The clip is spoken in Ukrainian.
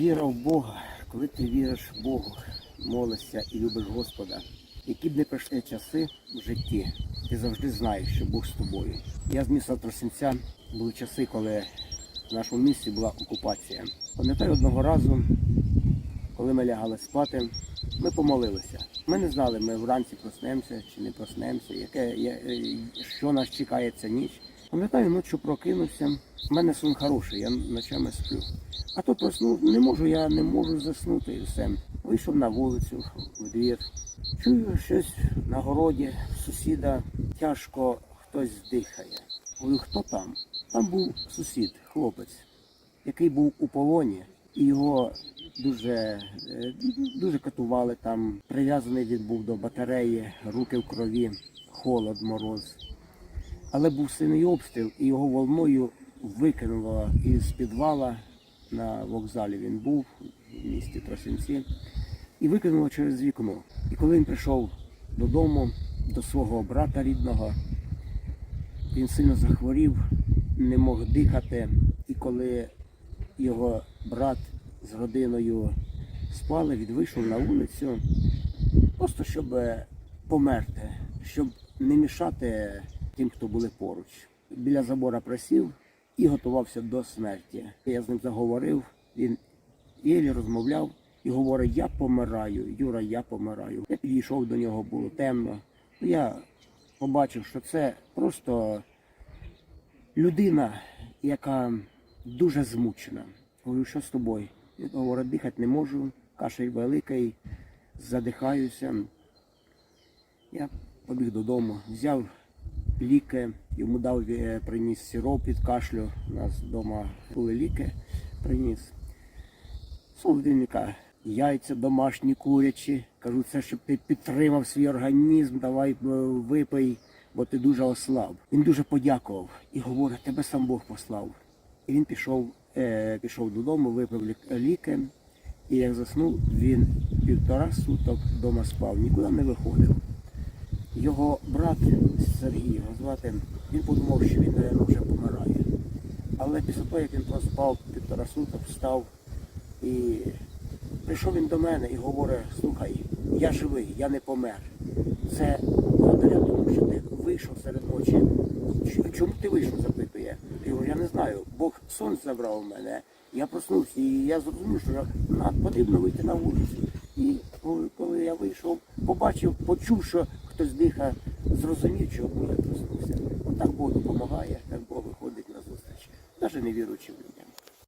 Віра в Бога, коли ти віриш в Богу, молишся і любиш Господа, які б не пройшли часи в житті, ти завжди знаєш, що Бог з тобою. Я з міста Тросинця були часи, коли в нашому місті була окупація. Пам'ятаю одного разу, коли ми лягали спати, ми помолилися. Ми не знали, ми вранці проснемося чи не проснемося, яке, е, що нас чекає ця ніч. Пам'ятаю, ночі прокинувся. У мене сон хороший, я ночами сплю. А то проснув, не можу, я не можу заснути і все. Вийшов на вулицю, в двір. Чую щось на городі, сусіда тяжко хтось дихає. Говорю, хто там? Там був сусід, хлопець, який був у полоні, і його дуже, е, дуже катували там. Прив'язаний він був до батареї, руки в крові, холод, мороз. Але був сильний обстріл, і його волною викинуло із підвала на вокзалі. Він був в місті Тросинці, і викинуло через вікно. І коли він прийшов додому, до свого брата рідного, він сильно захворів, не мог дихати. І коли його брат з родиною спали, він вийшов на вулицю, просто щоб е, померти, щоб не мішати тим, хто були поруч. Біля забора присів і готувався до смерті. Я з ним заговорив, він єлі розмовляв і говорить: Я помираю, Юра, я помираю. Я підійшов до нього, було темно. Я побачив, що це просто людина, яка дуже змучена. Говорю, що з тобою? Він говорить, дихати не можу, кашель великий, задихаюся. Я побіг додому, взяв ліки, йому дав, е, приніс сироп від кашлю. У нас вдома були ліки, приніс. Солодильника, яйця домашні курячі. Кажу, це щоб ти підтримав свій організм, давай е, випий, бо ти дуже ослаб. Він дуже подякував і говорить, тебе сам Бог послав. І він пішов, е, пішов додому, випив ліки. І як заснув, він півтора суток вдома спав, нікуди не виходив. Його брат Сергій його звати, він подумав, що він, мабуть, вже помирає. Але після того, як він проспав півтора суток, встав і прийшов він до мене і говорить, слухай, я живий, я не помер. Це благодаря тому, що ти вийшов серед ночі. Чому ти вийшов, запитує. Я говорю, я не знаю. Бог сон забрав у мене. Я проснувся і я зрозумів, що потрібно вийти на вулицю. І коли я вийшов, побачив, почув, що хтось дихає, зрозумів, чого я проснувся. Отак Бог допомагає, так Бог виходить на зустріч. Навіть не віруючи в.